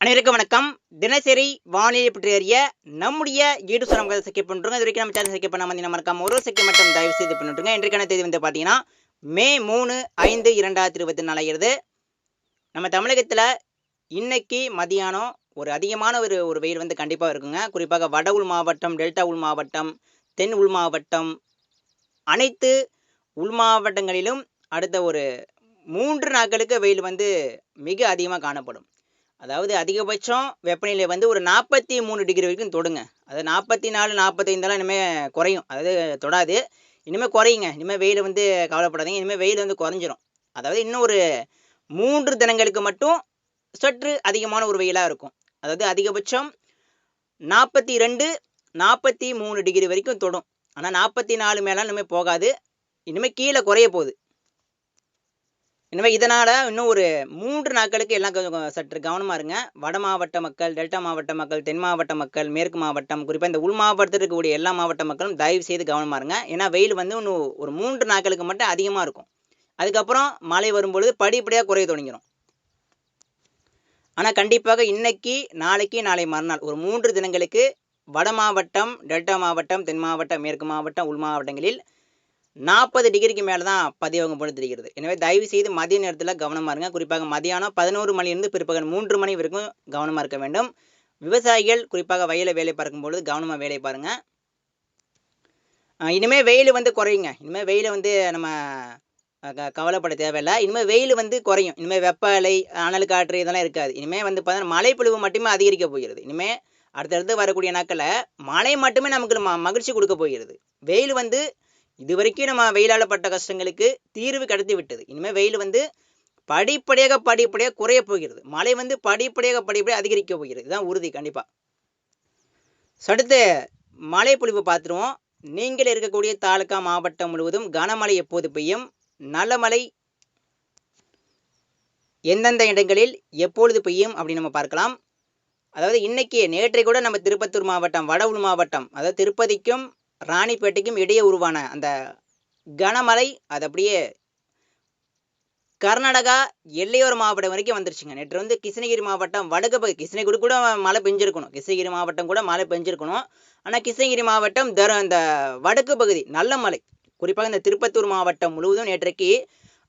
அனைவருக்கும் வணக்கம். தினசரி வானிலை பற்றி அறிய நம்முடைய யூடியூப் சேனல் சக்கிப் பண்ணுறோங்க இது வரைக்கும் நம்ம சேனல் சக்கிப் பண்ணாமல் நம்ம மறக்காம ஒரு சக்கி மட்டும் தயவு செய்து பண்ணிட்டுருங்க இன்றைக்கான தேதி வந்து பார்த்தீங்கன்னா மே மூணு ஐந்து இரண்டாயிரத்தி இருபத்தி நாலாகிறது நம்ம தமிழகத்தில் இன்னைக்கு மதியானம் ஒரு அதிகமான ஒரு ஒரு வெயில் வந்து கண்டிப்பாக இருக்குங்க. குறிப்பாக வட உள் மாவட்டம் டெல்டா உள் மாவட்டம் தென் உள் மாவட்டம் அனைத்து உள் மாவட்டங்களிலும் அடுத்த ஒரு மூன்று நாட்களுக்கு வெயில் வந்து மிக அதிகமாக காணப்படும். அதாவது அதிகபட்சம் வெப்பநிலை வந்து ஒரு நாற்பத்தி மூணு டிகிரி வரைக்கும் தொடுங்க. அது நாற்பத்தி நாலு நாற்பத்தைந்தெல்லாம் இனிமேல் குறையும். அதாவது தொடாது. இனிமேல் குறையுங்க. இனிமேல் வெயில் வந்து கவலைப்படாதீங்க. இனிமேல் வெயில் வந்து குறைஞ்சிரும். அதாவது இன்னும் ஒரு மூன்று தினங்களுக்கு மட்டும் சற்று அதிகமான ஒரு வெயிலாக இருக்கும். அதாவது அதிகபட்சம் நாற்பத்தி ரெண்டு நாற்பத்தி மூணு டிகிரி வரைக்கும் தொடும். ஆனால் நாற்பத்தி நாலு மேலாம் இனிமேல் போகாது. இனிமேல் கீழே குறைய போகுது. எனவே இதனால் இன்னும் ஒரு மூன்று நாட்களுக்கு எல்லாம் கொஞ்சம் சற்று கவனமாக இருங்க. வட மாவட்ட மக்கள் டெல்டா மாவட்ட மக்கள் தென் மாவட்ட மக்கள் மேற்கு மாவட்டம் குறிப்பாக இந்த உள் மாவட்டத்தில் இருக்கக்கூடிய எல்லா மாவட்ட மக்களும் தயவு செய்து கவனமாக இருங்க. ஏன்னா வெயில் வந்து இன்னும் ஒரு மூன்று நாட்களுக்கு மட்டும் அதிகமாக இருக்கும். அதுக்கப்புறம் மழை வரும்பொழுது படிப்படியாக குறைய தொடங்கிடும் ஆனால் கண்டிப்பாக இன்னைக்கு நாளைக்கு நாளை மறுநாள் ஒரு மூன்று தினங்களுக்கு வட மாவட்டம் டெல்டா மாவட்டம் தென் மாவட்டம் மேற்கு மாவட்டம் உள் மாவட்டங்களில் நாற்பது டிகிரிக்கு மேலே தான் பதிவகம் போல தெரிகிறது எனவே தயவு செய்து மதிய நேரத்தில் கவனமாக இருங்க. குறிப்பாக மதியானம் பதினோரு மணிலிருந்து பிற்பகல் மூன்று மணி வரைக்கும் கவனமாக இருக்க வேண்டும். விவசாயிகள் குறிப்பாக வயலில் வேலை பார்க்கும் பொழுது கவனமாக வேலை பாருங்கள் இனிமேல் வெயில் வந்து குறையுங்க. இனிமேல் வெயில் வந்து நம்ம கவலைப்பட தேவையில்லை. இனிமேல் வெயில் வந்து குறையும். இனிமேல் வெப்ப அலை அனல் காற்று இதெல்லாம் இருக்காது. இனிமேல் வந்து பார்த்தீங்கன்னா பொழிவு மட்டுமே அதிகரிக்க போகிறது. இனிமேல் அடுத்தடுத்து வரக்கூடிய நாட்களில் மழை மட்டுமே நமக்கு ம மகிழ்ச்சி கொடுக்க போகிறது. வெயில் வந்து இது வரைக்கும் நம்ம வெயிலால் பட்ட கஷ்டங்களுக்கு தீர்வு கிடைத்து விட்டது. இனிமேல் வெயில் வந்து படிப்படியாக படிப்படியாக குறைய போகிறது. மழை வந்து படிப்படியாக படிப்படியாக அதிகரிக்க போகிறது. இதுதான் உறுதி கண்டிப்பாக அடுத்து மழை பொழிவு பார்த்துருவோம். நீங்கள் இருக்கக்கூடிய தாலுகா மாவட்டம் முழுவதும் கனமழை எப்போது பெய்யும்? நல்ல மழை எந்தெந்த இடங்களில் எப்பொழுது பெய்யும் அப்படின்னு நம்ம பார்க்கலாம். அதாவது இன்னைக்கு நேற்றை கூட நம்ம திருப்பத்தூர் மாவட்டம் வட மாவட்டம் அதாவது திருப்பதிக்கும் ராணிப்பேட்டைக்கும் இடையே உருவான அந்த கனமழை அது அப்படியே கர்நாடகா எல்லையோர மாவட்டம் வரைக்கும் வந்துருச்சுங்க. நேற்று வந்து கிருஷ்ணகிரி மாவட்டம் வடக்கு பகுதி கிருஷ்ணகிரி கூட மழை பெஞ்சிருக்கணும். கிருஷ்ணகிரி மாவட்டம் கூட மழை பெஞ்சிருக்கணும். ஆனால் கிருஷ்ணகிரி மாவட்டம் தர அந்த வடக்கு பகுதி நல்ல மழை. குறிப்பாக இந்த திருப்பத்தூர் மாவட்டம் முழுவதும் நேற்றைக்கு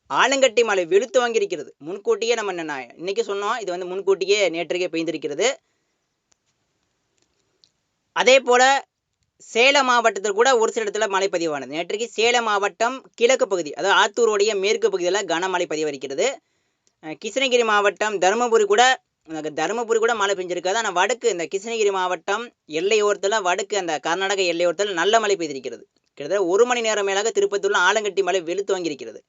ஆலங்கட்டி மழை வெளுத்து வாங்கியிருக்கிறது. முன்கூட்டியே நம்ம என்ன இன்னைக்கு சொன்னோம் இது வந்து முன்கூட்டியே நேற்றைக்கே பெய்திருக்கிறது. அதே போல சேலம் மாவட்டத்தில் கூட ஒரு சில இடத்துல மழை பதிவானது. நேற்றைக்கு சேலம் மாவட்டம் கிழக்கு பகுதி அதாவது ஆத்தூருடைய மேற்கு பகுதியில் கனமழை பதிவரிக்கிறது கிருஷ்ணகிரி மாவட்டம் தருமபுரி கூட தருமபுரி கூட மழை பெஞ்சிருக்காது. ஆனால் வடக்கு இந்த கிருஷ்ணகிரி மாவட்டம் எல்லையோரத்தில் வடக்கு அந்த கர்நாடக எல்லையோரத்தில் நல்ல மழை பெய்திருக்கிறது. கிட்டத்தட்ட ஒரு மணி நேரம் மேலாக திருப்பத்தூரில் ஆலங்கட்டி மழை வெளுத்து வாங்கியிருக்கிறது.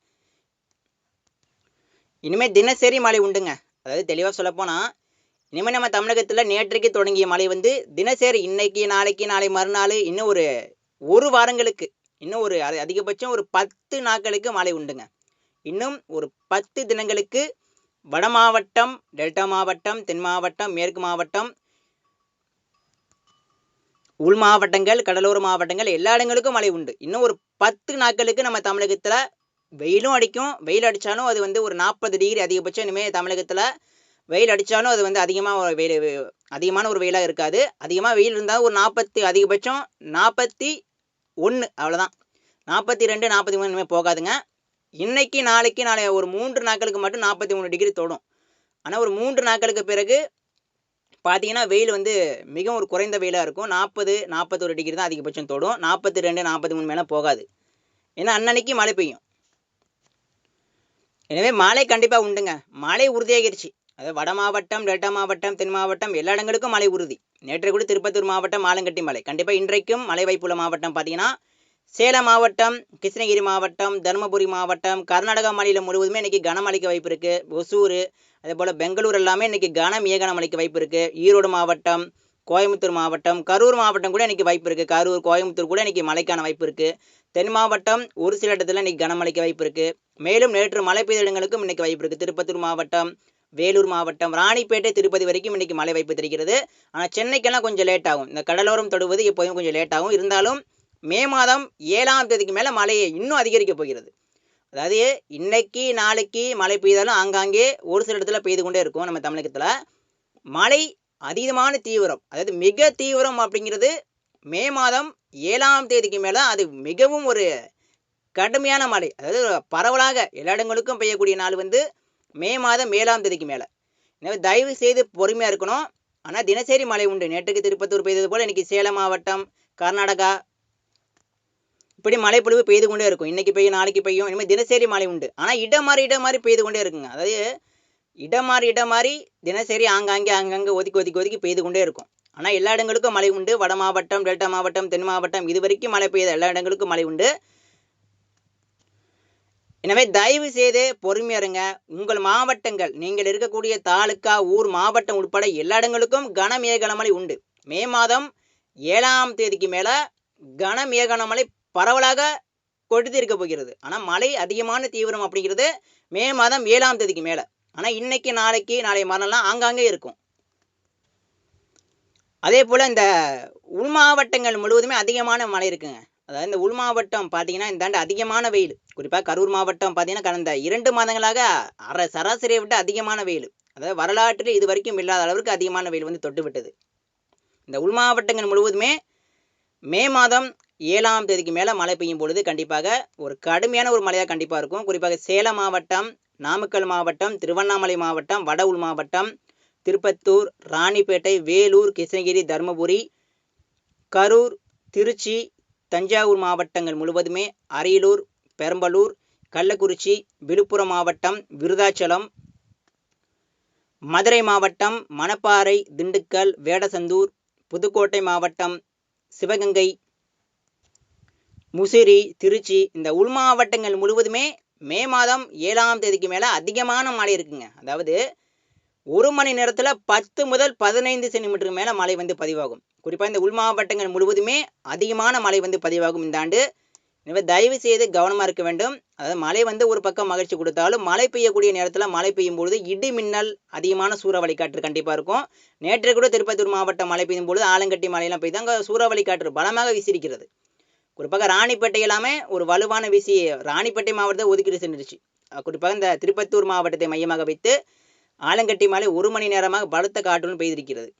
இனிமேல் தினசரி மழை உண்டுங்க. அதாவது தெளிவாக சொல்லப்போனால் இனிமேல் நம்ம தமிழகத்தில் நேற்றைக்கு தொடங்கிய மழை வந்து தினசரி இன்னைக்கு நாளைக்கு நாளை மறுநாள் இன்னும் ஒரு ஒரு வாரங்களுக்கு இன்னும் ஒரு அதிகபட்சம் ஒரு பத்து நாட்களுக்கு மழை உண்டுங்க. இன்னும் ஒரு பத்து தினங்களுக்கு வட மாவட்டம் டெல்டா மாவட்டம் தென் மாவட்டம் மேற்கு மாவட்டம் உள் மாவட்டங்கள் கடலோர மாவட்டங்கள் எல்லா இடங்களுக்கும் மழை உண்டு. இன்னும் ஒரு பத்து நாட்களுக்கு நம்ம தமிழகத்தில் வெயிலும் அடிக்கும். வெயில் அடித்தாலும் அது வந்து ஒரு நாற்பது டிகிரி அதிகபட்சம் இனிமேல் தமிழகத்தில் வெயில் அடித்தாலும் அது வந்து அதிகமாக ஒரு வெயில் அதிகமான ஒரு வெயிலாக இருக்காது. அதிகமாக வெயில் இருந்தால் ஒரு நாற்பத்தி அதிகபட்சம் நாற்பத்தி ஒன்று அவ்வளோதான் நாற்பத்தி ரெண்டு நாற்பத்தி மூணு இனிமேல் போகாதுங்க. இன்னைக்கு நாளைக்கு நாளை ஒரு மூன்று நாட்களுக்கு மட்டும் நாற்பத்தி மூணு டிகிரி தொடும். ஆனால் ஒரு மூன்று நாட்களுக்கு பிறகு பார்த்தீங்கன்னா வெயில் வந்து மிகவும் ஒரு குறைந்த வெயிலாக இருக்கும். நாற்பது நாற்பத்தொரு டிகிரி தான் அதிகபட்சம் தொடும். நாற்பத்தி ரெண்டு நாற்பத்தி மூணு மேலே போகாது. ஏன்னா அன்னன்னைக்கு மழை பெய்யும். எனவே மழை கண்டிப்பாக உண்டுங்க. மழை உறுதியாகிருச்சு. அதாவது வட மாவட்டம் டெல்டா மாவட்டம் தென் மாவட்டம் எல்லா இடங்களுக்கும் மழை உறுதி. நேற்று கூட திருப்பத்தூர் மாவட்டம் ஆலங்கட்டி மலை கண்டிப்பாக இன்றைக்கும் மழை வாய்ப்புள்ள மாவட்டம் பார்த்தீங்கன்னா சேலம் மாவட்டம் கிருஷ்ணகிரி மாவட்டம் தருமபுரி மாவட்டம் கர்நாடகா மாநிலம் முழுவதுமே இன்னைக்கு கனமழைக்கு வாய்ப்பு இருக்குது ஒசூர் அதே போல் பெங்களூர் எல்லாமே இன்னைக்கு கன மிக கனமழைக்கு வாய்ப்பு இருக்குது ஈரோடு மாவட்டம் கோயம்புத்தூர் மாவட்டம் கரூர் மாவட்டம் கூட இன்னைக்கு வாய்ப்பு இருக்குது கரூர் கோயம்புத்தூர் கூட இன்னைக்கு மழைக்கான வாய்ப்பு இருக்குது தென் மாவட்டம் ஒரு சில இடத்துல இன்னைக்கு கனமழைக்கு வாய்ப்பு இருக்குது மேலும் நேற்று மழை பெய்த இடங்களுக்கும் இன்னைக்கு வாய்ப்பு இருக்குது திருப்பத்தூர் மாவட்டம் வேலூர் மாவட்டம் ராணிப்பேட்டை திருப்பதி வரைக்கும் இன்னைக்கு மழை வாய்ப்பு தெரிகிறது. ஆனால் சென்னைக்கெல்லாம் கொஞ்சம் லேட் ஆகும். இந்த கடலோரம் தொடுவது எப்போதும் கொஞ்சம் லேட் ஆகும். இருந்தாலும் மே மாதம் ஏழாம் தேதிக்கு மேலே மழையை இன்னும் அதிகரிக்கப் போகிறது. அதாவது இன்னைக்கு நாளைக்கு மழை பெய்தாலும் ஆங்காங்கே ஒரு சில இடத்துல பெய்து கொண்டே இருக்கும் நம்ம தமிழகத்தில். மழை அதீதமான தீவிரம் அதாவது மிக தீவிரம் அப்படிங்கிறது மே மாதம் ஏழாம் தேதிக்கு மேலே அது மிகவும் ஒரு கடுமையான மழை. அதாவது பரவலாக எல்லா இடங்களுக்கும் பெய்யக்கூடிய நாள் வந்து மே மாதம் ஏழாம் தேதிக்கு மேலே. எனவே தயவு செய்து பொறுமையாக இருக்கணும். ஆனால் தினசரி மழை உண்டு. நேற்றுக்கு திருப்பத்தூர் பெய்தது போல் இன்னைக்கு சேலம் மாவட்டம் கர்நாடகா இப்படி மழை பொழிவு பெய்து கொண்டே இருக்கும். இன்னைக்கு பெய்யும் நாளைக்கு பெய்யும். இனிமேல் தினசரி மழை உண்டு. ஆனால் இடம் மாறி இடம் மாறி பெய்து கொண்டே இருக்குங்க. அதாவது இடம் மாறி இடம் மாறி தினசரி ஆங்காங்கே ஆங்காங்கே ஒதுக்கி ஒதுக்கி ஒதுக்கி பெய்து கொண்டே இருக்கும். ஆனால் எல்லா இடங்களுக்கும் மழை உண்டு. வட மாவட்டம் டெல்டா மாவட்டம் தென் மாவட்டம் இது வரைக்கும் மழை பெய்யுது எல்லா இடங்களுக்கும் மழை உண்டு. எனவே தயவு செய்து பொறுமையா இருங்க உங்கள் மாவட்டங்கள் நீங்கள் இருக்கக்கூடிய தாலுக்கா ஊர் மாவட்டம் உட்பட எல்லா இடங்களுக்கும் கனமேக கனமழை உண்டு. மே மாதம் ஏழாம் தேதிக்கு மேல கனமேக கனமழை பரவலாக கொடுத்து இருக்க போகிறது. ஆனால் மழை அதிகமான தீவிரம் அப்படிங்கிறது மே மாதம் ஏழாம் தேதிக்கு மேல. ஆனால் இன்னைக்கு நாளைக்கு நாளை மறுநாள்லாம் ஆங்காங்கே இருக்கும். அதே போல் இந்த உள் மாவட்டங்கள் முழுவதுமே அதிகமான மழை இருக்குங்க. அதாவது இந்த உள் மாவட்டம் பார்த்தீங்கன்னா இந்த ஆண்டு அதிகமான வெயில். குறிப்பாக கரூர் மாவட்டம் பார்த்தீங்கன்னா கடந்த இரண்டு மாதங்களாக அரை சராசரியை விட அதிகமான வெயில். அதாவது வரலாற்றில் இது வரைக்கும் இல்லாத அளவிற்கு அதிகமான வெயில் வந்து தொட்டுவிட்டது இந்த உள் மாவட்டங்கள் முழுவதுமே மே மாதம் ஏழாம் தேதிக்கு மேலே மழை பெய்யும் பொழுது கண்டிப்பாக ஒரு கடுமையான ஒரு மழையாக கண்டிப்பாக இருக்கும். குறிப்பாக சேலம் மாவட்டம் நாமக்கல் மாவட்டம் திருவண்ணாமலை மாவட்டம் வட உள் மாவட்டம் திருப்பத்தூர் ராணிப்பேட்டை வேலூர் கிருஷ்ணகிரி தருமபுரி கரூர் திருச்சி தஞ்சாவூர் மாவட்டங்கள் முழுவதுமே அரியலூர் பெரம்பலூர் கள்ளக்குறிச்சி விழுப்புரம் மாவட்டம் விருதாச்சலம் மதுரை மாவட்டம் மணப்பாறை திண்டுக்கல் வேடசந்தூர் புதுக்கோட்டை மாவட்டம் சிவகங்கை முசிறி திருச்சி இந்த உள் மாவட்டங்கள் முழுவதுமே மே மாதம் ஏழாம் தேதிக்கு மேலே அதிகமான மழை இருக்குங்க. அதாவது ஒரு மணி நேரத்தில் பத்து முதல் பதினைந்து சென்டிமீட்டருக்கு மேலே மழை வந்து பதிவாகும். குறிப்பாக இந்த உள் மாவட்டங்கள் முழுவதுமே அதிகமான மழை வந்து பதிவாகும் இந்த ஆண்டு. எனவே தயவு செய்து கவனமாக இருக்க வேண்டும். அதாவது மழை வந்து ஒரு பக்கம் மகிழ்ச்சி கொடுத்தாலும் மழை பெய்யக்கூடிய நேரத்தில் மழை பெய்யும் பொழுது இடி மின்னல் அதிகமான சூறாவளி காற்று கண்டிப்பாக இருக்கும். நேற்று கூட திருப்பத்தூர் மாவட்டம் மழை பெய்யும் பொழுது ஆலங்கட்டி மழையெல்லாம் பெய்து அங்கே சூறாவளி காற்று பலமாக வீசியிருக்கிறது. குறிப்பாக ராணிப்பேட்டை எல்லாமே ஒரு வலுவான வீசி ராணிப்பேட்டை மாவட்டத்தை ஒதுக்கீடு சென்றுச்சு குறிப்பாக இந்த திருப்பத்தூர் மாவட்டத்தை மையமாக வைத்து ஆலங்கட்டி மலை ஒரு மணி நேரமாக பலத்த காற்றுடன் பெய்திருக்கிறது.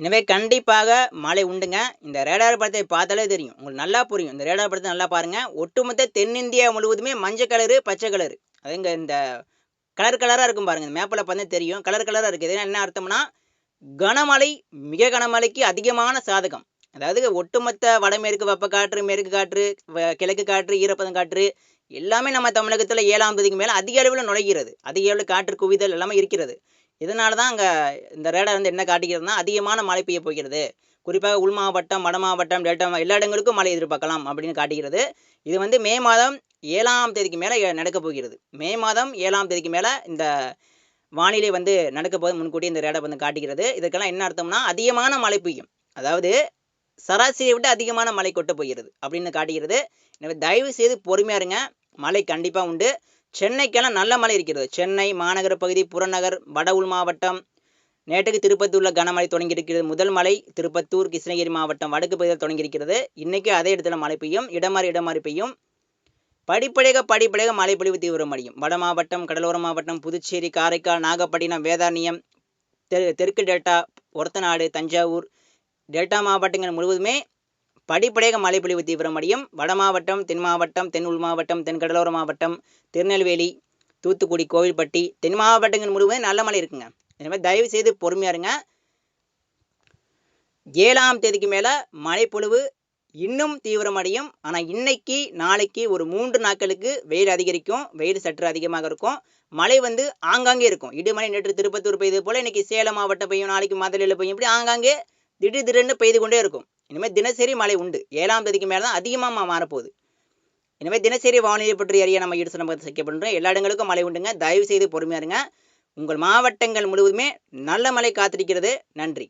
எனவே கண்டிப்பாக மழை உண்டுங்க. இந்த ரேடார் படத்தை பார்த்தாலே தெரியும். உங்களுக்கு நல்லா புரியும். இந்த ரேடார் படத்தை நல்லா பாருங்கள் ஒட்டுமொத்த தென்னிந்தியா முழுவதுமே மஞ்சள் கலரு பச்சை கலரு. அதுங்க இந்த கலர் கலராக இருக்கும் பாருங்கள் இந்த மேப்பில் பார்த்தா தெரியும். கலர் கலராக இருக்குது இதெல்லாம் என்ன அர்த்தம்னா கனமழை மிக கனமழைக்கு அதிகமான சாதகம். அதாவது ஒட்டுமொத்த வடமேற்கு வெப்பக்காற்று மேற்கு காற்று வ- கிழக்கு காற்று ஈரப்பதம் காற்று எல்லாமே நம்ம தமிழகத்தில் ஏழாம் தேதிக்கு மேலே அதிக அளவில் நுழைகிறது. அதிக அளவில் காற்று குவிதல் எல்லாமே இருக்கிறது. இதனால தான் அங்கே இந்த ரேடார் வந்து என்ன காட்டிக்கிறதுனா அதிகமான மழை பெய்ய போகிறது. குறிப்பாக உள் மாவட்டம் வட மாவட்டம் டெல்டா எல்லா இடங்களுக்கும் மழை எதிர்பார்க்கலாம் அப்படின்னு காட்டுகிறது இது வந்து மே மாதம் ஏழாம் தேதிக்கு மேலே நடக்க போகிறது. மே மாதம் ஏழாம் தேதிக்கு மேலே இந்த வானிலை வந்து நடக்க போது முன்கூட்டி இந்த ரேடை வந்து காட்டுகிறது இதுக்கெல்லாம் என்ன அர்த்தம்னா அதிகமான மழை பெய்யும். அதாவது சராசரியை விட அதிகமான மழை கொட்ட போகிறது அப்படின்னு காட்டுகிறது எனவே தயவு செய்து பொறுமையா இருங்க. மழை கண்டிப்பாக உண்டு. சென்னைக்கெல்லாம் நல்ல மழை இருக்கிறது. சென்னை மாநகர பகுதி புறநகர் வட மாவட்டம். நேற்றுக்கு திருப்பத்தூரில் கனமழை தொடங்கி இருக்கிறது முதல் மழை திருப்பத்தூர் கிருஷ்ணகிரி மாவட்டம் வடக்கு பகுதியில் தொடங்கியிருக்கிறது. இன்றைக்கி அதே இடத்துல மழை பெய்யும். இடமாறி இடமாறி பெய்யும். படிப்படியாக படிப்படியாக மழை பொழிவு தீவிரமடையும் வட மாவட்டம் கடலோர மாவட்டம் புதுச்சேரி காரைக்கால் நாகப்பட்டினம் வேதாரண்யம் தெ தெற்கு டெல்டா ஒரத்தநாடு தஞ்சாவூர் டெல்டா மாவட்டங்கள் முழுவதுமே படிப்படியாக மழை பொழிவு தீவிரமடையும். வட மாவட்டம் தென் மாவட்டம் தென் உள் மாவட்டம் தென் கடலோர மாவட்டம் திருநெல்வேலி தூத்துக்குடி கோவில்பட்டி தென் மாவட்டங்கள் முழுவதும் நல்ல மழை இருக்குங்க. எனவே தயவு செய்து பொறுமையாக இருங்க. ஏழாம் தேதிக்கு மேலே மழைப்பொழிவு இன்னும் தீவிரமடையும். ஆனால் இன்னைக்கு நாளைக்கு ஒரு மூன்று நாட்களுக்கு வெயில் அதிகரிக்கும். வெயில் சற்று அதிகமாக இருக்கும். மழை வந்து ஆங்காங்கே இருக்கும். இடுமலை நேற்று திருப்பத்தூர் பெய்தது போல் இன்னைக்கு சேலம் மாவட்டம் பெய்யும் நாளைக்கு மதுரையில் பெய்யும். இப்படி ஆங்காங்கே திடீர் திடீர்னு பெய்து கொண்டே இருக்கும். இனிமேல் தினசரி மழை உண்டு. ஏழாம் தேதிக்கு மேலே தான் அதிகமாக மாறப்போகுது. இனிமேல் தினசரி வானிலை பற்றி அறிய நம்ம ஈடு நம்ம செய்ய பண்ணுறோம் எல்லா இடங்களுக்கும் மழை உண்டுங்க. தயவு செய்து பொறுமையா இருங்க. உங்கள் மாவட்டங்கள் முழுவதுமே நல்ல மழை காத்திருக்கிறது. நன்றி.